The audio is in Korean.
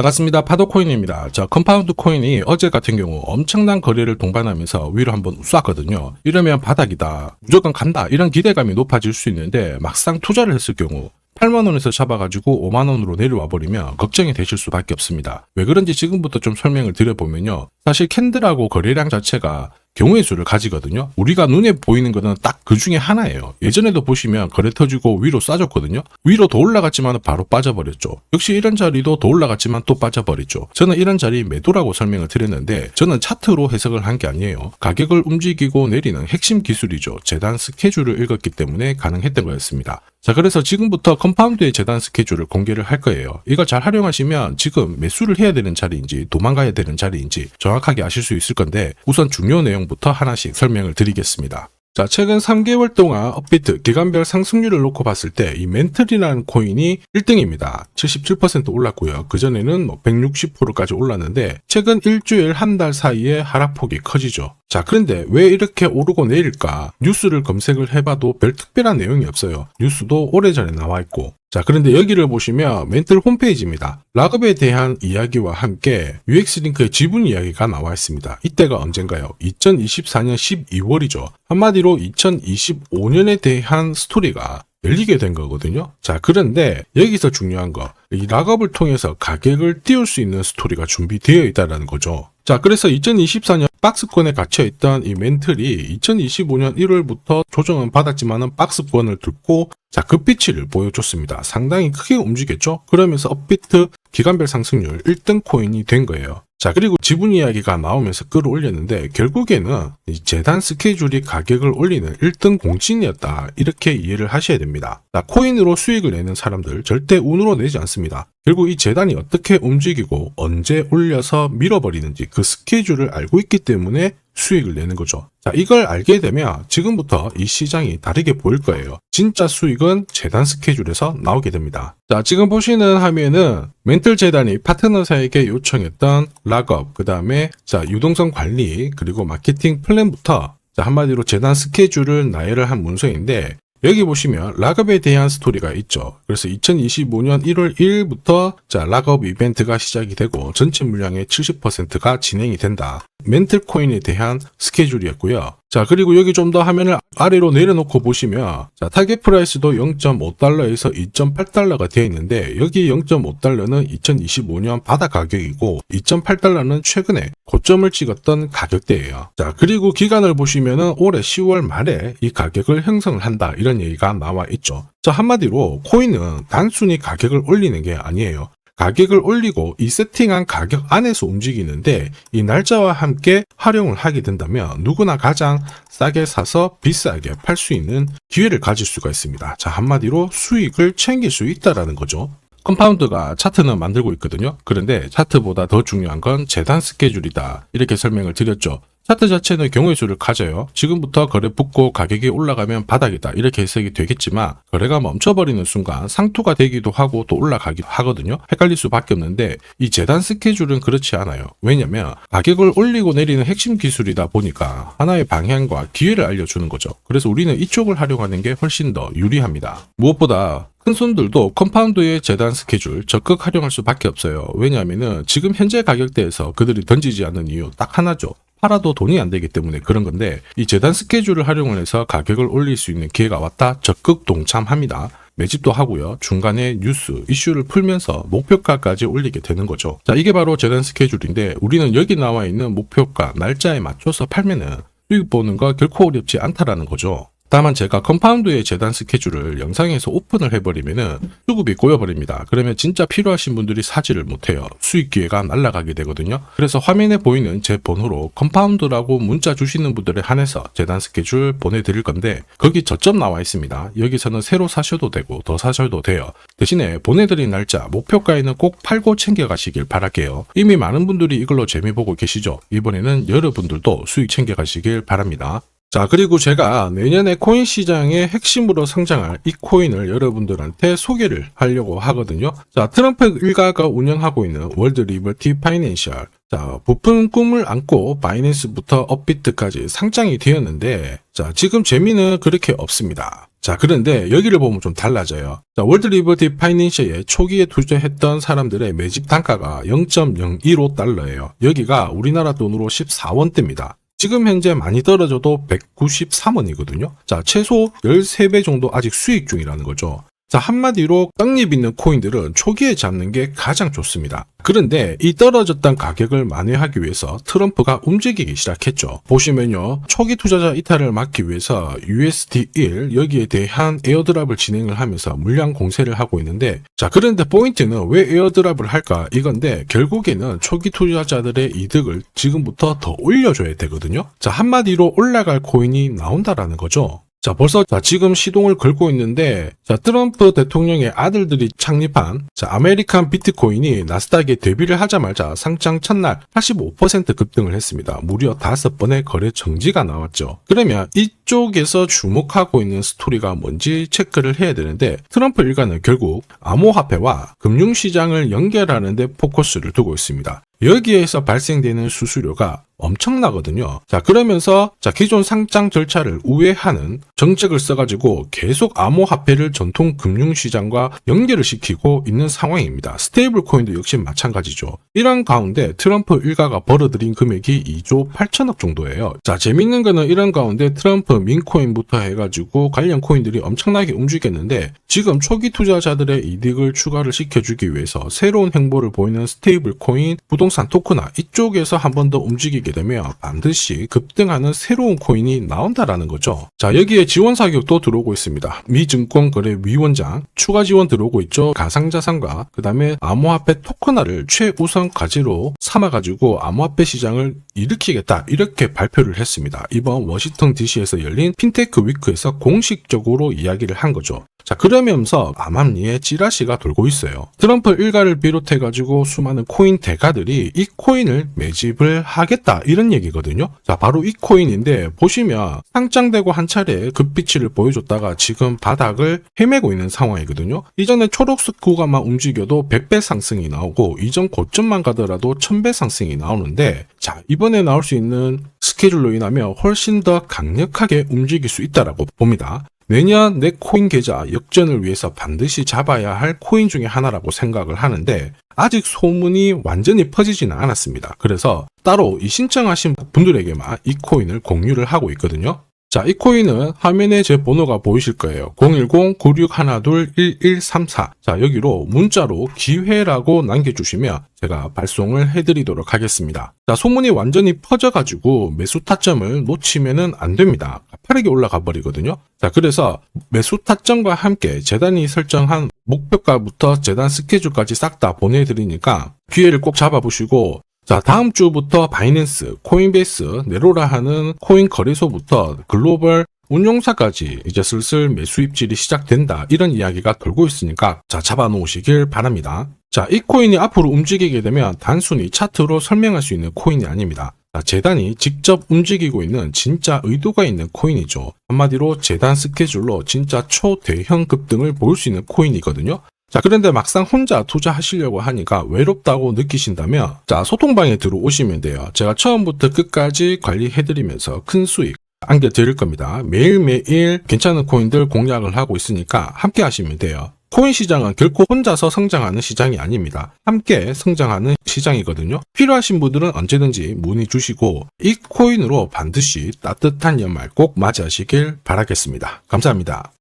반갑습니다. 파도코인입니다. 자, 컴파운드 코인이 어제 같은 경우 엄청난 거래를 동반하면서 위로 한번 쐈거든요. 이러면 바닥이다. 무조건 간다. 이런 기대감이 높아질 수 있는데 막상 투자를 했을 경우 8만원에서 잡아가지고 5만원으로 내려와 버리면 걱정이 되실 수밖에 없습니다. 왜 그런지 지금부터 좀 설명을 드려보면요. 사실 캔들하고 거래량 자체가 경우의 수를 가지거든요. 우리가 눈에 보이는 거는 딱그 중에 하나예요. 예전에도 보시면 거래 터지고 위로 쏴줬거든요. 위로 더 올라갔지만 바로 빠져버렸죠. 역시 이런 자리도 더 올라갔지만 또 빠져버렸죠. 저는 이런 자리 매도라고 설명을 드렸는데 저는 차트로 해석을 한 게 아니에요. 가격을 움직이고 내리는 핵심 기술이죠. 재단 스케줄을 읽었기 때문에 가능했던 거였습니다. 자, 그래서 지금부터 컴파운드의 재단 스케줄을 공개를 할 거예요. 이걸 잘 활용하시면 지금 매수를 해야 되는 자리인지 도망가야 되는 자리인지 정확하게 아실 수 있을 건데 우선 중요 내용부터 하나씩 설명을 드리겠습니다. 자, 최근 3개월 동안 업비트 기간별 상승률을 놓고 봤을 때 이 멘틀이라는 코인이 1등입니다. 77% 올랐고요. 그전에는 뭐 160%까지 올랐는데 최근 일주일 한 달 사이에 하락폭이 커지죠. 자, 그런데 왜 이렇게 오르고 내릴까? 뉴스를 검색을 해봐도 별 특별한 내용이 없어요. 뉴스도 오래전에 나와 있고. 자, 그런데 여기를 보시면 멘틀 홈페이지입니다. 락업에 대한 이야기와 함께 UX링크의 지분 이야기가 나와 있습니다. 이때가 언젠가요? 2024년 12월이죠. 한마디로 2025년에 대한 스토리가 열리게 된 거거든요. 자, 그런데 여기서 중요한 거, 이 락업을 통해서 가격을 띄울 수 있는 스토리가 준비되어 있다는 거죠. 자, 그래서 2024년 박스권에 갇혀있던 이 멘틀이 2025년 1월부터 조정은 받았지만은 박스권을 듣고 자, 급비치를 보여줬습니다. 상당히 크게 움직였죠? 그러면서 업비트 기간별 상승률 1등 코인이 된 거예요. 자, 그리고 지분 이야기가 나오면서 끌어올렸는데 결국에는 이 재단 스케줄이 가격을 올리는 1등 공신이었다. 이렇게 이해를 하셔야 됩니다. 자, 코인으로 수익을 내는 사람들 절대 운으로 내지 않습니다. 결국 이 재단이 어떻게 움직이고 언제 올려서 밀어버리는지 그 스케줄을 알고 있기 때문에 수익을 내는 거죠. 자, 이걸 알게 되면 지금부터 이 시장이 다르게 보일 거예요. 진짜 수익은 재단 스케줄에서 나오게 됩니다. 자, 지금 보시는 화면은 멘틀 재단이 파트너사에게 요청했던 락업, 그 다음에 자, 유동성 관리, 그리고 마케팅 플랜부터 자, 한마디로 재단 스케줄을 나열을 한 문서인데 여기 보시면 락업에 대한 스토리가 있죠. 그래서 2025년 1월 1일부터 자 락업 이벤트가 시작이 되고 전체 물량의 70%가 진행이 된다. 멘틀 코인에 대한 스케줄이었고요. 자 그리고 여기 좀 더 화면을 아래로 내려놓고 보시면 자 타겟 프라이스도 0.5달러에서 2.8달러가 되어 있는데 여기 0.5달러는 2025년 바다 가격이고 2.8달러는 최근에 고점을 찍었던 가격대예요. 자 그리고 기간을 보시면은 올해 10월 말에 이 가격을 형성을 한다 이런 얘기가 나와 있죠. 자 한마디로 코인은 단순히 가격을 올리는 게 아니에요. 가격을 올리고 이 세팅한 가격 안에서 움직이는데 이 날짜와 함께 활용을 하게 된다면 누구나 가장 싸게 사서 비싸게 팔 수 있는 기회를 가질 수가 있습니다. 자, 한마디로 수익을 챙길 수 있다라는 거죠. 컴파운드가 차트는 만들고 있거든요. 그런데 차트보다 더 중요한 건 재단 스케줄이다. 이렇게 설명을 드렸죠. 차트 자체는 경우의 수를 가져요. 지금부터 거래 붙고 가격이 올라가면 바닥이다. 이렇게 해석이 되겠지만 거래가 멈춰버리는 순간 상투가 되기도 하고 또 올라가기도 하거든요. 헷갈릴 수밖에 없는데 이 재단 스케줄은 그렇지 않아요. 왜냐면 가격을 올리고 내리는 핵심 기술이다 보니까 하나의 방향과 기회를 알려주는 거죠. 그래서 우리는 이쪽을 활용하는 게 훨씬 더 유리합니다. 무엇보다 큰 손들도 컴파운드의 재단 스케줄 적극 활용할 수밖에 없어요. 왜냐하면은 지금 현재 가격대에서 그들이 던지지 않는 이유 딱 하나죠. 팔아도 돈이 안 되기 때문에 그런 건데 이 재단 스케줄을 활용을 해서 가격을 올릴 수 있는 기회가 왔다 적극 동참합니다. 매집도 하고요. 중간에 뉴스, 이슈를 풀면서 목표가까지 올리게 되는 거죠. 자, 이게 바로 재단 스케줄인데 우리는 여기 나와 있는 목표가, 날짜에 맞춰서 팔면은 수익 보는 거 결코 어렵지 않다라는 거죠. 다만 제가 컴파운드의 재단 스케줄을 영상에서 오픈을 해버리면은 수급이 꼬여버립니다. 그러면 진짜 필요하신 분들이 사지를 못해요. 수익 기회가 날아가게 되거든요. 그래서 화면에 보이는 제 번호로 컴파운드라고 문자 주시는 분들에 한해서 재단 스케줄 보내드릴 건데 거기 저점 나와 있습니다. 여기서는 새로 사셔도 되고 더 사셔도 돼요. 대신에 보내드린 날짜 목표가에는 꼭 팔고 챙겨가시길 바랄게요. 이미 많은 분들이 이걸로 재미 보고 계시죠. 이번에는 여러분들도 수익 챙겨가시길 바랍니다. 자, 그리고 제가 내년에 코인 시장의 핵심으로 성장할 이 코인을 여러분들한테 소개를 하려고 하거든요. 자, 트럼프 일가가 운영하고 있는 월드 리버티 파이낸셜 자, 부푼 꿈을 안고 바이낸스부터 업비트까지 상장이 되었는데, 자, 지금 재미는 그렇게 없습니다. 자, 그런데 여기를 보면 좀 달라져요. 자, 월드 리버티 파이낸셜에 초기에 투자했던 사람들의 매집 단가가 0.015달러예요. 여기가 우리나라 돈으로 14원대입니다. 지금 현재 많이 떨어져도 193원이거든요. 자, 최소 13배 정도 아직 수익 중이라는 거죠. 자, 한마디로 떡잎 있는 코인들은 초기에 잡는 게 가장 좋습니다. 그런데 이 떨어졌던 가격을 만회하기 위해서 트럼프가 움직이기 시작했죠. 보시면요. 초기 투자자 이탈을 막기 위해서 USD1 여기에 대한 에어드랍을 진행을 하면서 물량 공세를 하고 있는데 자, 그런데 포인트는 왜 에어드랍을 할까? 이건데 결국에는 초기 투자자들의 이득을 지금부터 더 올려줘야 되거든요. 자, 한마디로 올라갈 코인이 나온다라는 거죠. 자, 벌써 자, 지금 시동을 걸고 있는데 자, 트럼프 대통령의 아들들이 창립한 자, 아메리칸 비트코인이 나스닥에 데뷔를 하자마자 상장 첫날 85% 급등을 했습니다. 무려 5번의 거래 정지가 나왔죠. 그러면 이쪽에서 주목하고 있는 스토리가 뭔지 체크를 해야 되는데 트럼프 일가는 결국 암호화폐와 금융시장을 연결하는 데 포커스를 두고 있습니다. 여기에서 발생되는 수수료가 엄청나거든요. 자, 그러면서 자, 기존 상장 절차를 우회하는 정책을 써가지고 계속 암호화폐를 전통 금융시장과 연결을 시키고 있는 상황입니다. 스테이블 코인도 역시 마찬가지죠. 이런 가운데 트럼프 일가가 벌어들인 금액이 2조 8천억 정도예요. 자, 재밌는 거는 이런 가운데 트럼프 민코인부터 해가지고 관련 코인들이 엄청나게 움직였는데 지금 초기 투자자들의 이득을 추가를 시켜주기 위해서 새로운 행보를 보이는 스테이블 코인, 부동산 토크나 이쪽에서 한 번 더 움직이게 되면 반드시 급등하는 새로운 코인이 나온다라는 거죠. 자, 여기에 지원 사격도 들어오고 있습니다. 미 증권거래위원장 추가 지원 들어오고 있죠. 가상자산과 그 다음에 암호화폐 토큰화를 최우선 과제로 삼아가지고 암호화폐 시장을 일으키겠다 이렇게 발표를 했습니다. 이번 워싱턴 DC에서 열린 핀테크 위크에서 공식적으로 이야기를 한 거죠. 자, 그러면서 암암리에 찌라시가 돌고 있어요. 트럼프 일가를 비롯해 가지고 수많은 코인 대가들이 이 코인을 매집을 하겠다, 이런 얘기거든요. 자, 바로 이 코인인데, 보시면 상장되고 한 차례 급비치를 보여줬다가 지금 바닥을 헤매고 있는 상황이거든요. 이전에 초록색 구간만 움직여도 100배 상승이 나오고, 이전 고점만 가더라도 1000배 상승이 나오는데, 자, 이번에 나올 수 있는 스케줄로 인하면 훨씬 더 강력하게 움직일 수 있다라고 봅니다. 내년 내 코인 계좌 역전을 위해서 반드시 잡아야 할 코인 중에 하나라고 생각을 하는데 아직 소문이 완전히 퍼지지는 않았습니다. 그래서 따로 이 신청하신 분들에게만 이 코인을 공유를 하고 있거든요. 자, 이 코인은 화면에 제 번호가 보이실 거예요. 010-9612-1134. 자, 여기로 문자로 기회라고 남겨주시면 제가 발송을 해드리도록 하겠습니다. 자, 소문이 완전히 퍼져가지고 매수 타점을 놓치면은 안 됩니다. 빠르게 올라가 버리거든요. 자, 그래서 매수 타점과 함께 재단이 설정한 목표가부터 재단 스케줄까지 싹 다 보내드리니까 기회를 꼭 잡아보시고 자, 다음 주부터 바이낸스, 코인베이스, 네로라 하는 코인 거래소부터 글로벌 운용사까지 이제 슬슬 매수 입질이 시작된다. 이런 이야기가 돌고 있으니까 자, 잡아놓으시길 바랍니다. 자, 이 코인이 앞으로 움직이게 되면 단순히 차트로 설명할 수 있는 코인이 아닙니다. 자, 재단이 직접 움직이고 있는 진짜 의도가 있는 코인이죠. 한마디로 재단 스케줄로 진짜 초대형 급등을 보일 수 있는 코인이거든요. 자, 그런데 막상 혼자 투자하시려고 하니까 외롭다고 느끼신다면, 자, 소통방에 들어오시면 돼요. 제가 처음부터 끝까지 관리해드리면서 큰 수익 안겨드릴 겁니다. 매일매일 괜찮은 코인들 공략을 하고 있으니까 함께 하시면 돼요. 코인 시장은 결코 혼자서 성장하는 시장이 아닙니다. 함께 성장하는 시장이거든요. 필요하신 분들은 언제든지 문의 주시고 이 코인으로 반드시 따뜻한 연말 꼭 맞이하시길 바라겠습니다. 감사합니다.